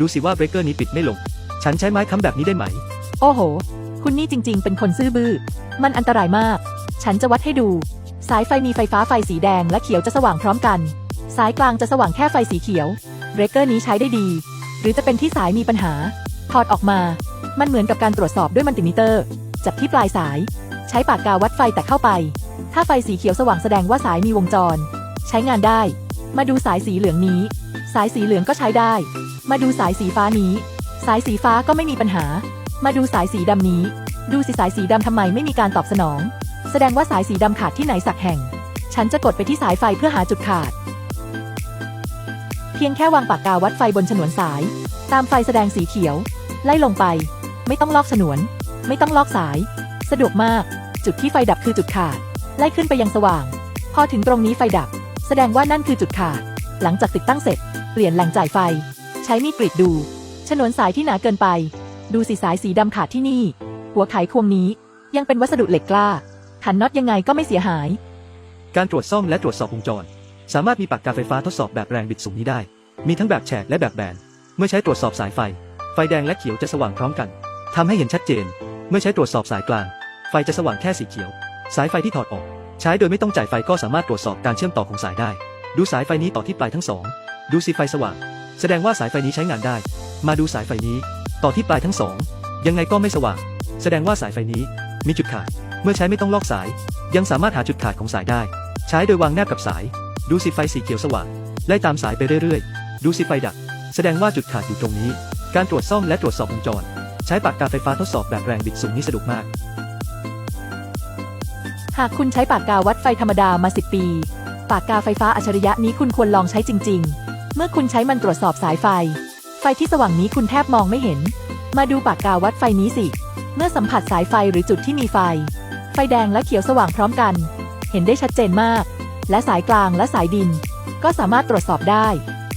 ดูสิว่าเบรกเกอร์นี้ปิดไม่ลง ฉันใช้ไม้ค้ำแบบนี้ได้ไหม โอ้โห คุณนี่จริง ๆ เป็นคนซื่อบื้อ มันอันตรายมาก ฉันจะวัดให้ดู สายไฟมีไฟฟ้าไฟสีแดงและเขียวจะสว่างพร้อมกัน สายกลางจะสว่างแค่ไฟสีเขียว เบรกเกอร์นี้ใช้ได้ดี หรือจะเป็นที่สายมีปัญหา ถอดออกมา มันเหมือนกับการตรวจสอบด้วยมัลติมิเตอร์ จับที่ปลายสาย ใช้ปากกาวัดไฟแต่เข้าไป ถ้าไฟสีเขียวสว่างแสดงว่าสายมีวงจร ใช้งานได้ มาดูสายสีเหลืองนี้ สายสีเหลืองก็ใช้ได้ มาดูสายสีฟ้านี้ สายสีฟ้าก็ไม่มีปัญหา มาดูสายสีดำนี้ ดูสิสายสีดำทำไมไม่มีการตอบสนอง แสดงว่าสายสีดำขาดที่ไหนสักแห่ง ฉันจะกดไปที่สายไฟเพื่อหาจุดขาด เพียงแค่วางปากกาวัดไฟบนฉนวนสาย ตามไฟแสดงสีเขียว ไล่ลงไป ไม่ต้องลอกฉนวน ไม่ต้องลอกสาย สะดวกมาก จุดที่ไฟดับคือจุดขาด ไล่ขึ้นไปยังสว่าง พอถึงตรงนี้ไฟดับ แสดงว่านั่นคือจุดขาด หลังจากติดตั้งเสร็จ เปลี่ยนแหล่งจ่ายไฟ ใช้มีดกรีดดู ฉนวนสายที่หนาเกินไป ดูสีสายสีดำขาดที่นี่ หัวไขควงนี้ ยังเป็นวัสดุเหล็กกล้า ขันน็อตยังไงก็ไม่เสียหาย การตรวจซ่อมและตรวจสอบวงจร สามารถมีปากกาไฟฟ้าทดสอบแบบแรงบิดสูงนี้ได้ มีทั้งแบบแฉกและแบบแบน เมื่อใช้ตรวจสอบสายไฟ ไฟแดงและเขียวจะสว่างพร้อมกันทำให้เห็นชัดเจน เมื่อใช้ตรวจสอบสายกลาง ไฟจะสว่างแค่สีเขียว สายไฟที่ถอดออก ใช้โดยไม่ต้องจ่ายไฟก็สามารถตรวจสอบการเชื่อมต่อของสายได้ ดูสายไฟนี้ต่อที่ปลายทั้งสอง ดูสีไฟสว่าง แสดงว่าสายไฟนี้ใช้งานได้ มาดูสายไฟนี้ ต่อที่ปลายทั้งสอง ยังไงก็ไม่สว่าง แสดงว่าสายไฟนี้ มีจุดขาด เมื่อใช้ไม่ต้องลอกสาย ยังสามารถหาจุดขาดของสายได้ ใช้โดยวางแนบกับสาย ดูสีไฟสีเขียวสว่าง ไล่ตามสายไปเรื่อยๆ ดูสีไฟดับ แสดงว่าจุดขาดอยู่ตรงนี้ การตรวจซ่อมและตรวจสอบวงจร ใช้ปากกาไฟฟ้าทดสอบแบบแรงบิดสูงนี่สะดวกมาก หากคุณใช้ปากกาวัดไฟธรรมดามา 10 ปี ปากกาไฟฟ้าอัจฉริยะนี้คุณควรลองใช้จริง ๆ เมื่อคุณใช้มันตรวจสอบสายไฟ ไฟที่สว่างนี้คุณแทบมองไม่เห็น มาดูปากกาวัดไฟนี้สิ เมื่อสัมผัสสายไฟหรือจุดที่มีไฟ ไฟแดงและเขียวสว่างพร้อมกัน เห็นได้ชัดเจนมาก และสายกลางและสายดิน ก็สามารถตรวจสอบได้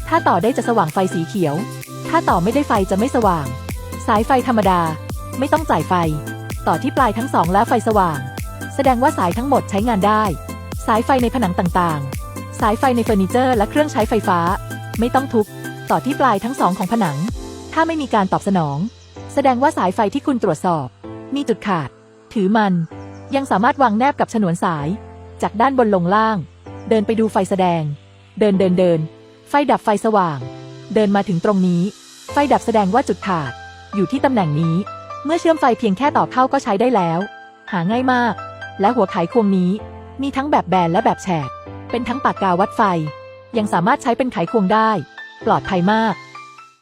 ถ้าต่อได้จะสว่างไฟสีเขียว ถ้าต่อไม่ได้ไฟจะไม่สว่าง สายไฟธรรมดา ไม่ต้องจ่ายไฟ ต่อที่ปลายทั้งสองแล้วไฟสว่าง แสดงว่าสายทั้งหมดใช้งานได้ สายไฟในผนังต่างๆ สายไฟในเฟอร์นิเจอร์และเครื่องใช้ไฟฟ้า ไม่ต้องทุบต่อที่ปลายทั้งสองของผนัง ถ้าไม่มีการตอบสนอง แสดงว่าสายไฟที่คุณตรวจสอบ มีจุดขาด ถือมัน ยังสามารถวางแนบกับฉนวนสาย จากด้านบนลงล่าง เดินไปดูไฟแสดง เดินเดินเดิน ไฟดับไฟสว่าง เดินมาถึงตรงนี้ ไฟดับแสดงว่าจุดขาด อยู่ที่ตำแหน่งนี้ เมื่อเชื่อมไฟเพียงแค่ต่อเข้าก็ใช้ได้แล้ว หาง่ายมาก และหัวไขควงนี้ มีทั้งแบบแบนและแบบแฉก เป็นทั้งปากกาวัดไฟ ยังสามารถใช้เป็นไขควงได้ ปลอดภัยมาก